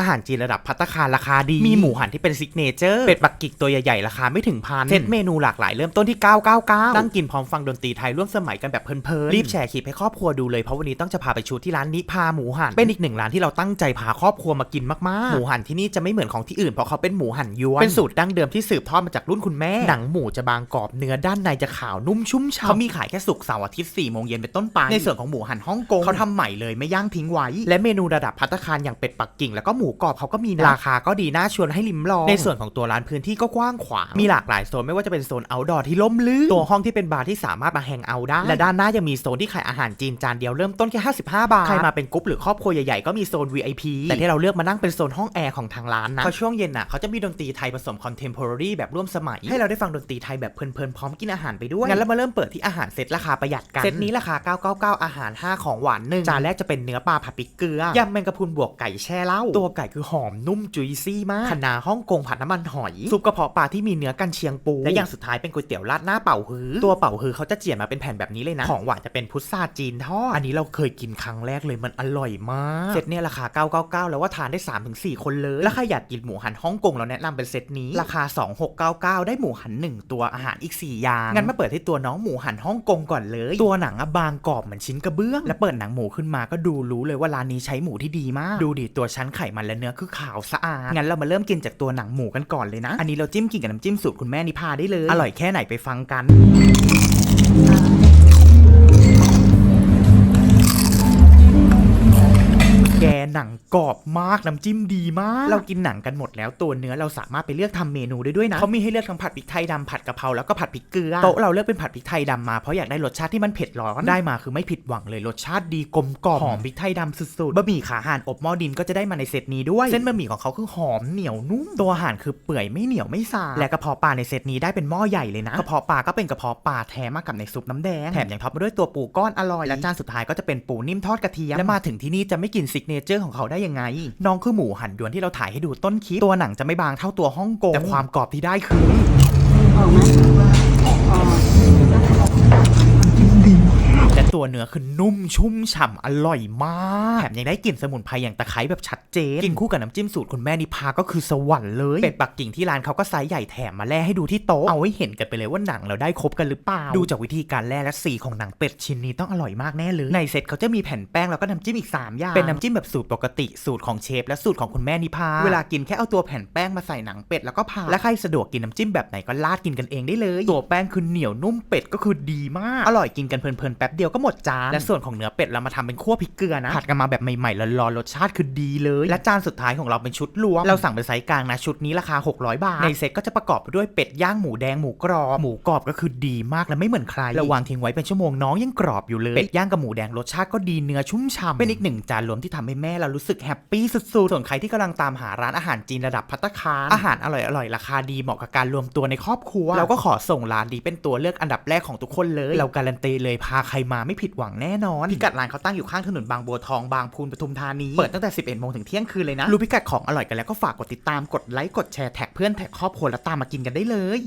อาหารจีนระดับพัตตาคารราคาดี มีหมูหันที่เป็นซิกเนเจอร์ เป็ดปักกิ่งตัวใหญ่ๆ ราคาไม่ถึงพันเซตเมนูหลากหลายเริ่มต้นที่ 999 นั่งกินพร้อมฟังดนตรีไทยร่วมสมัยกันแบบเพลินๆ รีบแชร์คลิปให้ครอบครัวดูเลยเพราะวันนี้ต้องจะพาไปชูที่ร้านนิพาหมูหัน เป็นอีกหนึ่งร้านที่เราตั้งใจพาครอบครัวมากินมากๆ หมูหันที่นี่จะไม่เหมือนของที่อื่นเพราะเขาเป็นหมูหันยวน เป็นสูตรดั้งเดิมที่สืบทอดมาจากรุ่นคุณแม่ หนังหมูจะบางกรอบเนื้อด้านในจะขาวนุ่มชุ่มฉ่ำเขามีขายแค่ศุกร์เสาร์อาทิตย์4โมงเย็นเป็นต้นไป ในส่วนของหมูหันฮ่องกงเขาทำใหม่เลยไม่ย่างทิ้งไว้ และเมนูระดับพัตตาคารอย่างเป็ดปักกิ่งแล้วก็หมูกรอบเขาก็มีนะราคาก็ดีน่าชวนให้ลิ้มลองในส่วนของตัวร้านพื้นที่ก็กว้างขวางมีหลากหลายโซนไม่ว่าจะเป็นโซน outdoor ที่ล่มลื่นตัวห้องที่เป็นบาร์ที่สามารถมาแฮงเอาท์ได้และด้านหน้ายังมีโซนที่ขายอาหารจีนจานเดียวเริ่มต้นแค่55 บาทใครมาเป็นกรุ๊ปหรือครอบครัวใหญ่ๆก็มีโซน VIP แต่ที่เราเลือกมานั่งเป็นโซนห้องแอร์ของทางร้านนะเพราะช่วงเย็นน่ะเขาจะมีดนตรีไทยผสม contemporary แบบร่วมสมัย ให้เราได้ฟังดนตรีไทยแบบเพลินๆพร้อมกินอาหารไปด้วยงั้นเรามาเริ่มเปิดที่อาหารเซตราคาประหยัดกันเซตนี้ราคา 999 อาหาร 5 ของหวานหนึ่งจานแรกจะเป็นเนื้อปลาผัดพริกเกลือยำแมงกะพรุนบวกไก่แช่เหล้าตัวไก่คือหอมนุ่มจุยซี่มากคะน้าฮ่องกงผัดน้ำมันหอย ซุปกระเพาะปลาที่มีเนื้อกันเชียงปู และอย่างสุดท้ายเป็นก๋วยเตี๋ยวราดหน้าเป่าฮื้อตัวเป่าฮื้อเขาจะเจียนมาเป็นแผ่นแบบนี้เลยนะ ของหวานจะเป็นพุทราจีนทอด อันนี้เราเคยกินครั้งแรกเลยมันอร่อยมาก เซตเนี่ยราคา 999 แล้วว่าทานได้ 3-4 คนเลย แล้วใครอยากกินหมูหันฮ่องกงเราแนะนำเป็นเซตนี้ ราคา 2699 ได้หมูหัน 1 ตัวอาหารอีก 4 อย่าง งั้นมาเปิดที่ตัวน้องหมูหันฮ่องกงก่อนเลย ตัวหนังอะบางกรอบเหมือนชิ้นกระเบื้อง และเปิดหนังหมูขึ้นมาก็ดูรู้เลยว่าร้านนี้ใช้หมูที่ดีมาก ดูดิตัวชั้นไขมันและเนื้อคือขาวสะอาด งั้นเรามาเริ่มกินจากตัวหนังหมูกันก่อนเลยนะ อันนี้เราจิ้มกินกับน้ำจิ้มสูตรคุณแม่นิพาได้เลย อร่อยแค่ไหนไปฟังกัน นังกรอบมากน้ำจิ้มดีมาก เรากินหนังกันหมดแล้วตัวเนื้อเราสามารถไปเลือกทำเมนูได้ด้วยนะเขามีให้เลือกทั้งผัดพริกไทยดำผัดกะเพราแล้วก็ผัดพริกเกลือโต๊ะเราเลือกเป็นผัดพริกไทยดำมาเพราะอยากได้รสชาติที่มันเผ็ดร้อนได้มาคือไม่ผิดหวังเลยรสชาติดีกลมกล่อมหอมพริกไทยดำสุดๆบะหมี่ขาห่านอบหม้อดินก็จะได้มาในเซตนี้ด้วย เส้นบะหมี่ของเขาคือหอมเหนียวนุ่มตัวห่านคือเปื่อยไม่เหนียวไม่สาบและกระเพาะปลาในเซตนี้ได้เป็นหม้อใหญ่เลยนะกระเพาะปลาก็เป็นกระเพาะปลาแท้มากับในซุปน้ำแดงแถมยังท็อปมาด้วยตัวปูก้อนอร่อยและจานสุดท้ายก็จะเป็นปูนิ่มทอดกระเทียมและมาถึงที่นี่จะไม่กินซิกเนเจอร์ของเขาได้ยังไง น้องคือหมูหันยวนที่เราถ่ายให้ดูต้นคลิปตัวหนังจะไม่บางเท่าตัวฮ่องกงแต่ความกรอบที่ได้คือออกมอ เนื้อคือนุ่มชุ่มฉ่ำอร่อยมาก แถมยังได้กลิ่นสมุนไพรอย่างตะไคร้แบบชัดเจน กินคู่กับน้ำจิ้มสูตรคุณแม่นิพาก็คือสวรรค์เลย เป็ดปักกิ่งที่ร้านเขาก็ไซส์ใหญ่แถมมาแล่ให้ดูที่โต๊ะ เอาให้เห็นกันไปเลยว่าหนังเราได้ครบกันหรือเปล่า ดูจากวิธีการแล่และสีของหนังเป็ดชิ้นนี้ต้องอร่อยมากแน่เลย ในเซตเขาจะมีแผ่นแป้งแล้วก็น้ำจิ้มอีกสามอย่าง เป็นน้ำจิ้มแบบสูตรปกติสูตรของเชฟและสูตรของคุณแม่นิพา เวลากินแค่เอาตัวแผ่นแป้งมาใส่หนังเป็ดแล้วก็ผ่าและใครสะดวกกินน้ำจิ้มแบบไหนก็ราดกินกันเองได้เลย ตัวแป้งคือเหนียวนุ่มเป็ดก็คือดีมาก อร่อยกินกันเพลินๆแป๊บเดียวก็หมดจาน และส่วนของเนื้อเป็ดเรามาทำเป็นคั่วพริกเกลือนะผัดกันมาแบบใหม่ๆร้อนๆรสชาติคือดีเลย และจานสุดท้ายของเราเป็นชุดรวม เราสั่งเป็นไซส์กลางนะชุดนี้ราคา 600 บาท ในเซ็ตก็จะประกอบไปด้วยเป็ดย่างหมูแดงหมูกรอบหมูกรอบก็คือดีมากและไม่เหมือนใครเราวางทิ้งไว้เป็นชั่วโมงน้องยังกรอบอยู่เลยเป็ดย่างกับหมูแดงรสชาติก็ดีเนื้อชุ่มฉ่ำเป็นอีกหนึ่งจานรวมที่ทำให้แม่เรารู้สึกแฮปปี้สุดๆส่วนใครที่กำลังตามหาร้านอาหารจีนระดับพัตตาคารอาหารอร่อยๆราคาดีเหมาะกับการรวมตัวในครอบครัวเราก็ขอส่งร้านนี้เป็นตัวเลือกอันดับแรกของทุกคนเลย เราการันตีเลยพาใครมาไม่ผิดหวังแน่นอน พิกัดร้านเขาตั้งอยู่ข้างถนนบางบัวทองบางพูนปทุมธานี เปิดตั้งแต่ 11โมงถึงเที่ยงคืนเลยนะ รู้พิกัดของอร่อยกันแล้วก็ฝากกดติดตาม กดไลค์ กดแชร์แท็กเพื่อนแท็กครอบครัวแล้วตามมากินกันได้เลย